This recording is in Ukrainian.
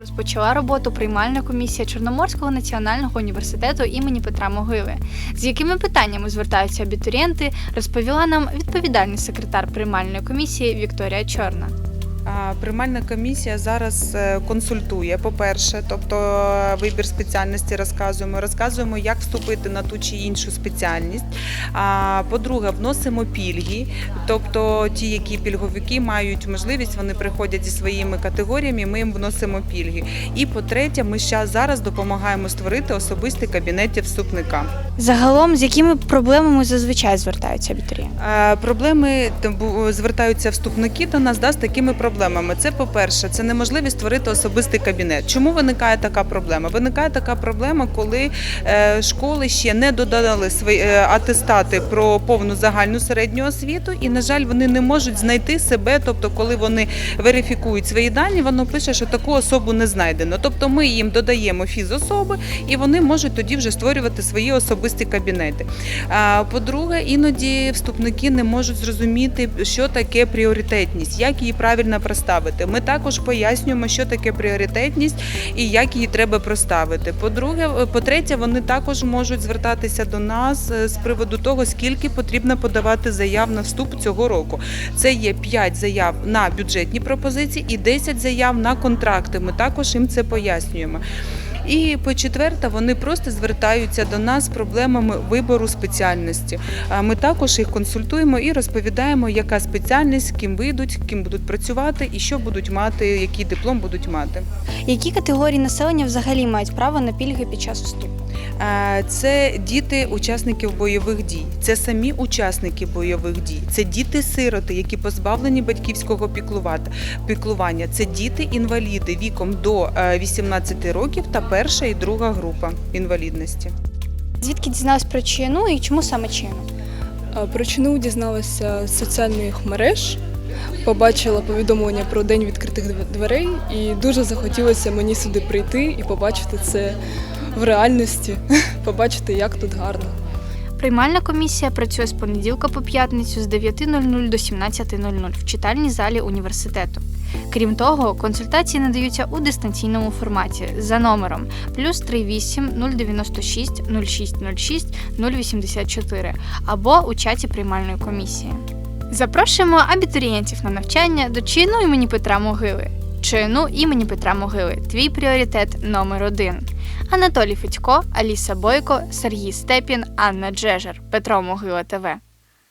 Розпочала роботу приймальна комісія Чорноморського національного університету імені Петра Могили. З якими питаннями звертаються абітурієнти, розповіла нам відповідальний секретар приймальної комісії Вікторія Чорна. Приймальна комісія зараз е, консультує, по-перше, тобто е, вибір спеціальності розказуємо, розказуємо, як вступити на ту чи іншу спеціальність. А по-друге, вносимо пільги, тобто ті, які пільговики мають можливість, вони приходять зі своїми категоріями, ми їм вносимо пільги. І по-третє, ми ще зараз допомагаємо створити особистий кабінет вступника. Загалом, з якими проблемами зазвичай звертаються абітурієнти? Е, Проблеми звертаються вступники до нас да, з такими проблемами. Це, по-перше, це неможливість створити особистий кабінет. Чому виникає така проблема? Виникає така проблема, коли е, школи ще не додали свої е, атестати про повну загальну середню освіту, і, на жаль, вони не можуть знайти себе. Тобто, коли вони верифікують свої дані, воно пише, що таку особу не знайдено. Тобто, ми їм додаємо фізособи, і вони можуть тоді вже створювати свої особисті кабінети. По-друге, іноді вступники не можуть зрозуміти, що таке пріоритетність, як її правильно проставити. Ми також пояснюємо, що таке пріоритетність і як її треба проставити. По-друге, е, по-третє, вони також можуть звертатися до нас е, з приводу того, скільки потрібно подавати заяв на вступ цього року. Це є 5 заяв на бюджетні пропозиції і 10 заяв на контракти. Ми також їм це пояснюємо. І по четверте, вони просто звертаються до нас з проблемами вибору спеціальності. Ми також їх консультуємо і розповідаємо, яка спеціальність, ким вийдуть, ким будуть працювати і що будуть мати, який диплом будуть мати. Які категорії населення взагалі мають право на пільги під час вступу? Е, Це діти учасників бойових дій, це самі учасники бойових дій, це діти-сироти, які позбавлені батьківського піклування. Це діти-інваліди віком до е, 18 років та перша і друга група інвалідності. Звідки дізналась про чину і чому саме чину? Про чину дізналася з соціальних мереж, побачила повідомлення про день відкритих дверей, і дуже захотілося мені сюди прийти і побачити це в реальності, побачити, як тут гарно. Приймальна комісія працює з понеділка по п'ятницю з 9.00 до 17.00 в читальній залі університету. Крім того, консультації надаються у дистанційному форматі за номером плюс 38 096 0606 084 або у чаті приймальної комісії. Запрошуємо абітурієнтів на навчання до чину імені Петра Могили. Чину імені Петра Могили твій пріоритет номер один. Анатолій Федько, Аліса Бойко, Сергій Степін, Анна Джежер, Петро Могила ТВ.